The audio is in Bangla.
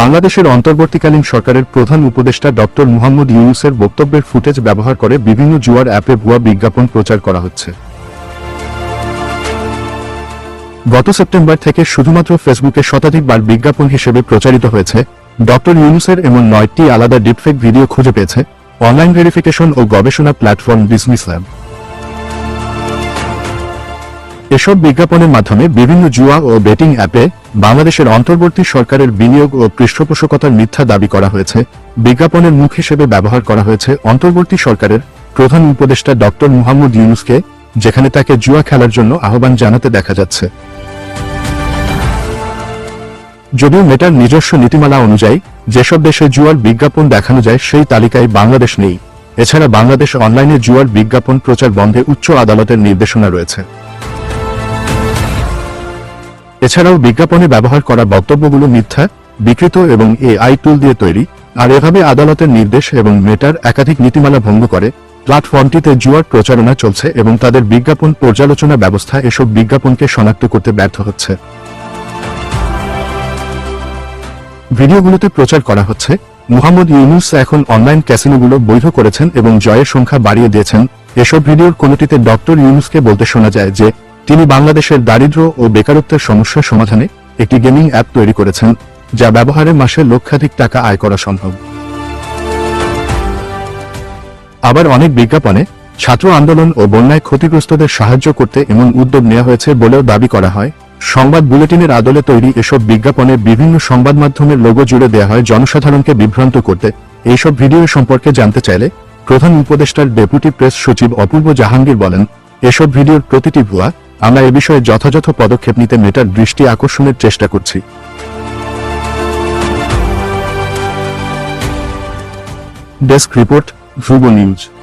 বাংলাদেশের অন্তর্বর্তীকালীন সরকারের প্রধান উপদেষ্টা ডক্টর মুহাম্মদ ইউনুসের বক্তব্যের ফুটেজ ব্যবহার করে বিভিন্ন জুয়ার অ্যাপে ভুয়া বিজ্ঞাপন প্রচার করা হচ্ছে। গত সেপ্টেম্বর থেকে শুধুমাত্র ফেসবুকে শতাধিকবার বিজ্ঞাপন হিসেবে প্রচারিত হয়েছে। ডক্টর ইউনুসের এমন নয়টি আলাদা ডিপফেক ভিডিও খুঁজে পেয়েছে। অনলাইন ভেরিফিকেশন ও গবেষণা প্ল্যাটফর্ম বিজনেস ল্যাব। এসব বিজ্ঞাপনের মাধ্যমে বিভিন্ন জুয়া ও বেটিং অ্যাপে বাংলাদেশের অন্তর্বর্তী সরকারের বিনিয়োগ ও পৃষ্ঠপোষকতার মিথ্যা দাবি করা হয়েছে। বিজ্ঞাপনের মুখ হিসেবে ব্যবহার করা হয়েছে অন্তর্বর্তী সরকারের প্রধান উপদেষ্টা ডক্টর মুহাম্মদ ইউনুসকে, যেখানে তাকে জুয়া খেলার জন্য আহ্বান জানাতে দেখা যাচ্ছে। যদিও মেটার নিজস্ব নীতিমালা অনুযায়ী, যেসব দেশে জুয়ার বিজ্ঞাপন দেখানো যায়, সেই তালিকায় বাংলাদেশ নেই। এছাড়া বাংলাদেশ অনলাইনে জুয়ার বিজ্ঞাপন প্রচার বন্ধে উচ্চ আদালতের নির্দেশনা রয়েছে। এছাড়াও বিজ্ঞাপনে ব্যবহার করা বক্তব্যগুলো মিথ্যা, বিকৃত এবং এআই টুল দিয়ে তৈরি, আর এভাবে আদালতের নির্দেশ এবং মেটার একাধিক নীতিমালা ভঙ্গ করে প্ল্যাটফর্মটিতে জুয়ার প্রচারণা চলছে এবং তাদের বিজ্ঞাপন পর্যালোচনা ব্যবস্থা এসব বিজ্ঞাপনকে শনাক্ত করতে ব্যর্থ হচ্ছে। ভিডিওগুলোতে প্রচার করা হচ্ছে, মুহাম্মদ ইউনুস এখন অনলাইন ক্যাসিনোগুলো বৈধ করেছেন এবং জয়ের সংখ্যা বাড়িয়ে দিয়েছেন। এসব ভিডিওর কোনটিতে ডক্টর ইউনুসকে বলতে শোনা যায় যে তিনি বাংলাদেশের দারিদ্র্য ও বেকারত্বের সমস্যা সমাধানে একটি গেমিং অ্যাপ তৈরি করেছেন, যা ব্যবহারে মাসে লক্ষাধিক টাকা আয় করা সম্ভব। আবার অনেক বিজ্ঞাপনে ছাত্র আন্দোলন ও বন্যায় ক্ষতিগ্রস্তদের সাহায্য করতে এমন উদ্যোগ নেওয়া হয়েছে বলেও দাবি করা হয়। সংবাদ বুলেটিনের আদলে তৈরি এসব বিজ্ঞাপনে বিভিন্ন সংবাদ মাধ্যমের লোগো জুড়ে দেওয়া হয় জনসাধারণকে বিভ্রান্ত করতে। এইসব ভিডিও সম্পর্কে জানতে চাইলে প্রধান উপদেষ্টার ডেপুটি প্রেস সচিব অপূর্ব জাহাঙ্গীর বলেন, এসব ভিডিওর প্রতিটি ভুয়া আমরা এ বিষয়ে যথাযথ পদক্ষেপ নিতে মেটার দৃষ্টি আকর্ষণের চেষ্টা করছি। Desk report Bhubo news.